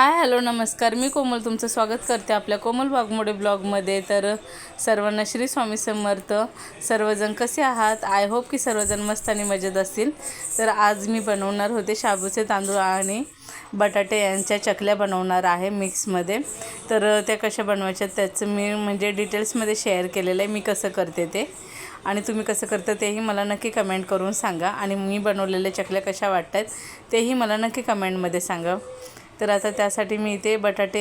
Hi hello नमस्कार. मी कोमल तुमचं स्वागत करते आपल्या कोमल वाघमोडे ब्लॉगमध्ये. तर सर्वांना श्री स्वामी समर्थ. सर्वजण कसे आहात? आय होप की सर्वजण मस्त आणि मजेत असतील. तर आज मी बनवणार होते शाबूचे तांदूळ आणि बटाटे यांच्या चकल्या बनवणार आहे मिक्समध्ये. तर त्या कशा बनवायच्या त्याचं मी म्हणजे डिटेल्समध्ये शेअर केलेलं आहे. मी कसं करते ते आणि तुम्ही कसं करता तेही मला नक्की कमेंट करून सांगा. आणि मी बनवलेल्या चकल्या कशा वाटतात तेही मला नक्की कमेंटमध्ये सांगा. तर आता त्यासाठी मी इथे बटाटे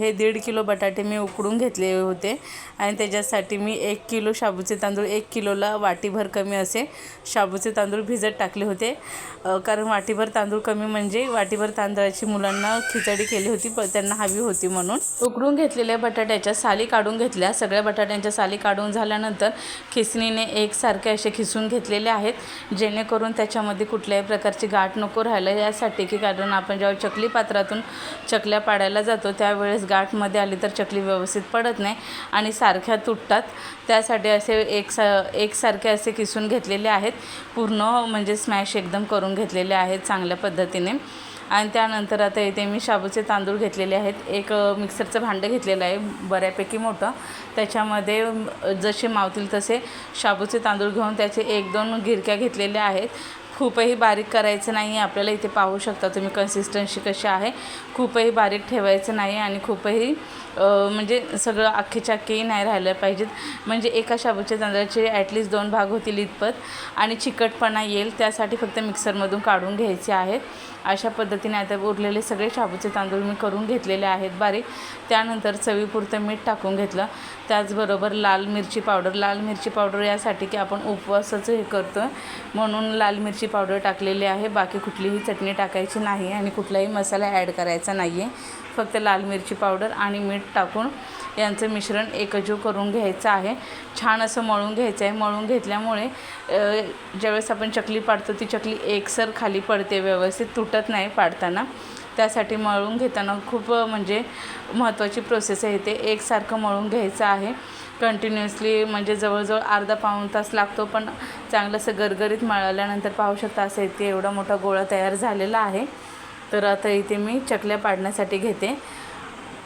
हे दीड किलो बटाटे मी उकडून घेतले होते. आणि त्याच्यासाठी मी एक किलो शाबूचे तांदूळ एक किलोला वाटीभर कमी असे शाबूचे तांदूळ भिजत टाकले होते. कारण वाटीभर तांदूळ कमी म्हणजे वाटीभर तांदळाची मुलांना खिचडी केली होती प त्यांना हवी होती म्हणून. उकडून घेतलेल्या बटाट्याच्या साली काढून घेतल्या. सगळ्या बटाट्यांच्या साली काढून झाल्यानंतर खिसणीने एकसारखे असे खिसून घेतलेले आहेत जेणेकरून त्याच्यामध्ये कुठल्याही प्रकारची गाठ नको राहायला यासाठी. की कारण आपण जेव्हा चकली पात्रात पात्रातून चकल्या पाडायला जातो. त्यावेळेस गाठमध्ये आली तर चकली व्यवस्थित पडत नाही आणि सारख्या तुटतात. त्यासाठी असे एक सा एकसारखे असे किसून घेतलेले आहेत. पूर्ण म्हणजे स्मॅश एकदम करून घेतलेले आहेत चांगल्या पद्धतीने. आणि त्यानंतर आता इथे मी शाबूचे तांदूळ घेतलेले आहेत. एक मिक्सरचं भांडं घेतलेलं आहे बऱ्यापैकी मोठं. त्याच्यामध्ये जसे मावतील तसे शाबूचे तांदूळ घेऊन त्याचे एक दोन गिरक्या घेतलेल्या आहेत. खूपही बारीक करायचं नाही आहे आपल्याला इथे पाहू शकता तुम्ही कन्सिस्टन्सी कशी आहे. खूपही बारीक ठेवायचं नाही आणि खूपही म्हणजे सगळं अख्खेच्या अख्खेही नाही राहिलं पाहिजेत. म्हणजे एका शाबूच्या तांदळाचे ॲटलिस्ट दोन भाग होतील इतपत आणि चिकटपणा येईल त्यासाठी फक्त मिक्सरमधून काढून घ्यायचे आहेत. अशा पद्धतीने आता उरलेले सगळे शाबूचे तांदूळ मी करून घेतलेले आहेत बारीक. त्यानंतर चवीपुरतं मीठ टाकून घेतलं. त्याचबरोबर लाल मिरची पावडर. लाल मिरची पावडर यासाठी की आपण उपवासाचं हे करतो म्हणून लाल मिरची पावडर टाकलेली आहे. बाकी कुठलीही चटणी टाकायची नाही आणि कुठलाही मसाला ॲड करायचा नाही आहे फक्त लाल मिरची पावडर आणि मीठ टाकून यांचं मिश्रण एकजीव करून घ्यायचं आहे. छान असं मळून घ्यायचं आहे मळून घेतल्यामुळे ज्यावेळेस आपण चकली पाडतो ती चकली एकसर खाली पडते व्यवस्थित तुटत नाही पाडताना. त्यासाठी मळून घेताना खूप म्हणजे महत्त्वाची प्रोसेस आहे. ते एकसारखं मळून घ्यायचं आहे. कंटिन्युअसली म्हणजे जवळजवळ अर्धा पाऊण तास लागतो पण चांगलं असं गरगरीत मळल्यानंतर पाहू शकता असं इथे एवढा मोठा गोळा तयार झालेला आहे. तर आता इथे मी चकल्या पाडण्यासाठी घेते.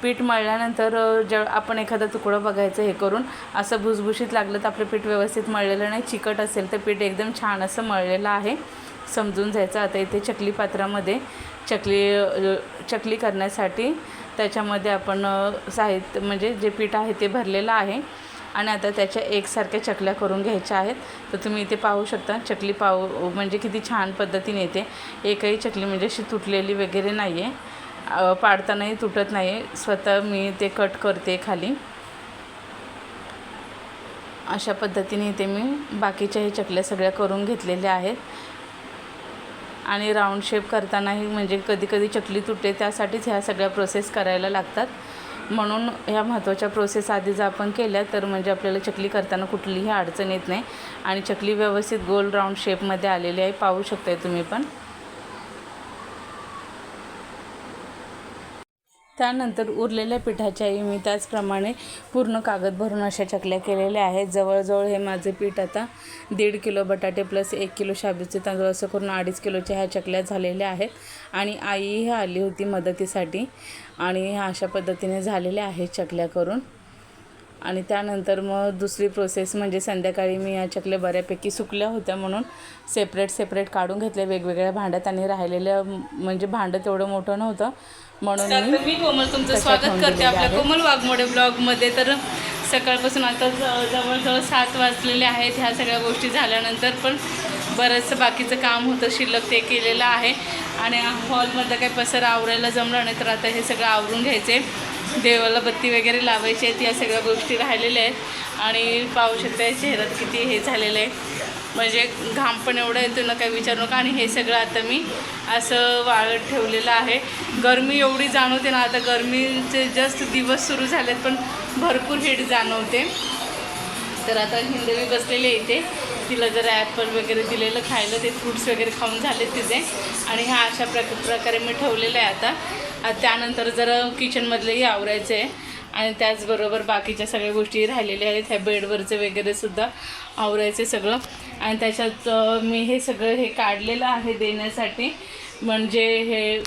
पीठ मळल्यानंतर जेव जेव्हा आपण एखादा तुकडा बघायचं हे करून असं भुसभुशीत लागलं तर आपलं पीठ व्यवस्थित मळलेलं नाही. चिकट असेल तर पीठ एकदम छान असं मळलेलं आहे. समजून जायचं आता इथे चकली पात्रामध्ये चकली चकली करण्यासाठी त्याच्यामध्ये आपण साहित्य म्हणजे जे पीठ आहे ते भरलेलं आहे. आणि आता त्याच्या एकसारख्या चकल्या करून घ्यायच्या आहेत. तर तुम्ही इथे पाहू शकता चकली पाहू म्हणजे किती छान पद्धतीने येते एकही चकली म्हणजे अशी तुटलेली वगैरे नाही आहे पाडतानाही तुटत नाही आहे स्वतः मी ते कट करते खाली. अशा पद्धतीने इथे मी बाकीच्याही चकल्या सगळ्या करून घेतलेल्या आहेत. आणि राऊंड शेप करतानाही म्हणजे कधी कधी चकली तुटते त्यासाठीच ह्या सगळ्या प्रोसेस करायला लागतात. म्हणून ह्या महत्त्वाच्या प्रोसेस आधी जर आपण केल्या तर म्हणजे आपल्याला चकली करताना कुठलीही अडचण येत नाही. आणि चकली व्यवस्थित गोल राऊंड शेपमध्ये आलेली आहे पाहू शकताय तुम्ही पण. त्यानंतर उरलेल्या पिठाच्याही मी त्याचप्रमाणे पूर्ण कागद भरून अशा चकल्या केलेल्या आहेत. जवळजवळ हे माझे पीठ आता दीड किलो बटाटे प्लस एक किलो शाबूचे तांदूळ असं करून अडीच किलोच्या ह्या चकल्या झालेल्या आहेत. आणि आईही आली होती मदतीसाठी आणि ह्या अशा पद्धतीने झालेल्या आहेत चकल्या करून. आणि त्यानंतर मग दुसरी प्रोसेस म्हणजे संध्याकाळी मी या चकल्या बऱ्यापैकी सुकल्या होत्या म्हणून सेपरेट सेपरेट काढून घेतल्या. वेगवेगळ्या भांड्यात आणि राहिलेलं म्हणजे भांडं तेवढं मोठं नव्हतं. म्हणून मी कोमल तुमचं स्वागत करते. आपल्या. कोमल वाघमोडे ब्लॉगमध्ये तर सकाळपासून आता ज- जवळजवळ सात वाजलेले आहेत. ह्या सगळ्या गोष्टी झाल्यानंतर पण बरंचसं बाकीचं काम होतं. शिल्लक ते केलेलं आहे. आणि हॉलमधलं काही पसर आवरायला जमलं नाही तर आता हे सगळं आवरून घ्यायचे देवाला बत्ती वगैरे लावायची आहेत या सगळ्या गोष्टी राहिलेल्या आहेत. आणि पाहू शकता चेहऱ्यात किती हे झालेलं आहे. म्हणजे घाम पण एवढं येतो ना काही विचारू नका. आणि हे सगळं आता मी असं वाळत ठेवलेलं आहे. गरमी एवढी जाणवते ना आता गरमीचे जस्ट दिवस सुरू झालेत पण भरपूर हीट जाणवते. तर आता हिंदवी बसलेले इथे. तिला जर ॲपल वगैरे दिलेलं खायला ते फ्रूट्स वगैरे खाऊन झाले तिचे आणि ह्या अशा प्रक प्रकारे मी ठेवलेलं आहे आता. त्यानंतर जरा किचनमधलंही आवरायचं आहे आणि त्याचबरोबर बाकीच्या सगळ्या गोष्टी राहिलेल्या आहेत. ह्या बेडवरचे वगैरे सुद्धा आवरायचे सगळं. आणि त्याच्यात मी हे सगळं हे काढलेलं आहे देण्यासाठी. म्हणजे हे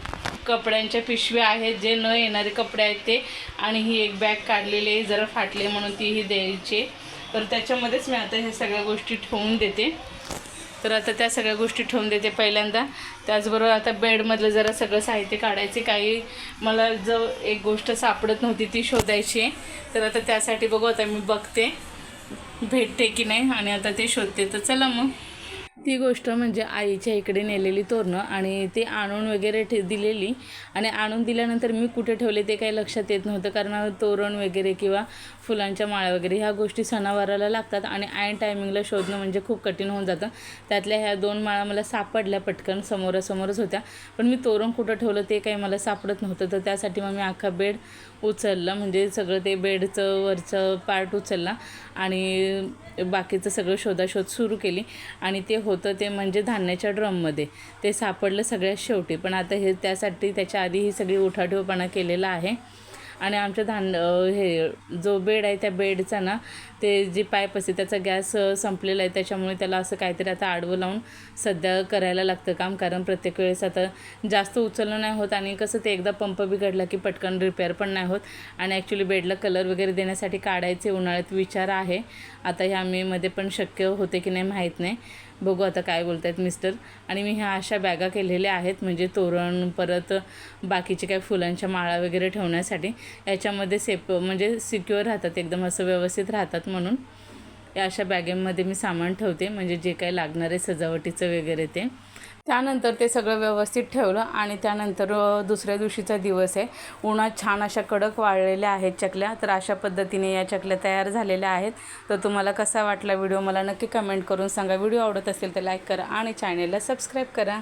कपड्यांच्या पिशव्या आहेत. जे न येणारे कपडे आहेत ते. आणि ही एक बॅग काढलेली आहे. जरा फाटली म्हणून तीही द्यायची. तर त्याच्यामध्येच मी आता ह्या सगळ्या गोष्टी ठेवून देते. तर आता त्या सगळ्या गोष्टी ठेवून देते पहिल्यांदा. त्याचबरोबर आता बेडमधलं जरा सगळं साहित्य काढायचे. काही मला जो एक गोष्ट सापडत नव्हती ती शोधायची. आहे तर आता त्यासाठी बघू आता मी बघते. भेटते की नाही आणि आता ते शोधते. तर चला मग. ती गोष्ट म्हणजे आईच्या इकडे नेलेली तोरणं आणि ते आणून वगैरे ठे दिलेली. आणि आणून दिल्यानंतर मी कुठे ठेवले ते काही लक्षात येत नव्हतं. कारण तोरण वगैरे किंवा फुलांच्या माळ्या वगैरे ह्या गोष्टी सणावाराला लागतात आणि ऐन टायमिंगला शोधणं म्हणजे खूप कठीण होऊन जातं. त्यातल्या ह्या दोन माळा मला सापडल्या पटकन समोरासमोरच होत्या. पण मी तोरण कुठं ठेवलं ते काही मला सापडत नव्हतं. तर त्यासाठी मग मी अख्खा बेड उचललं म्हणजे सगळं ते बेडचं वरचं पार्ट उचलला आणि बाकीचं सगळं शोधाशोध सुरू केली. आणि ते होतं ते म्हणजे धान्याच्या ड्रममध्ये ते सापडलं सगळ्यात शेवटी. पण आता हे त्यासाठी त्याच्या आधी ही सगळी उठाठेवपणा केलेला आहे. आणि आमच्या धान हे जो बेड आहे त्या बेडचा ना ते जे पाईप असते त्याचा गॅस संपलेला आहे त्याच्यामुळे त्याला असं काहीतरी आता आडवं लावून सध्या करायला लागतं काम. कारण प्रत्येक वेळेस आता जास्त उचलणं नाही होत आणि कसं ते एकदा पंप बिघडला की पटकन रिपेअर पण नाही होत. आणि ॲक्च्युली बेडला कलर वगैरे देण्यासाठी काढायचे उन्हाळ्यात विचार आहे. आता ह्या मेमध्ये पण शक्य होते की नाही माहीत नाही. बघू आता काय बोलत आहेत मिस्टर आणि मी ह्या अशा बॅगा केलेल्या आहेत म्हणजे तोरण परत बाकीचे काय फुलांच्या माळा वगैरे ठेवण्यासाठी. याच्यामध्ये सेप म्हणजे सिक्युअर राहतात एकदम असं व्यवस्थित राहतात. म्हणून या अशा बॅगेमध्ये मी सामान ठेवते म्हणजे जे काही लागणारे सजावटीचं वगैरे ते. त्यानंतर ते सगळं व्यवस्थित ठेवलं आणि त्यानंतर दुसऱ्या दिवशीचा दिवस आहे. उन्हात छान अशा कडक वाळलेल्या आहेत चकल्या तर अशा पद्धतीने या चकल्या तयार झालेल्या आहेत. तर तुम्हाला कसा वाटला व्हिडिओ मला नक्की कमेंट करून सांगा. व्हिडिओ आवडत असेल तर लाईक करा आणि चॅनेलला सबस्क्राईब करा.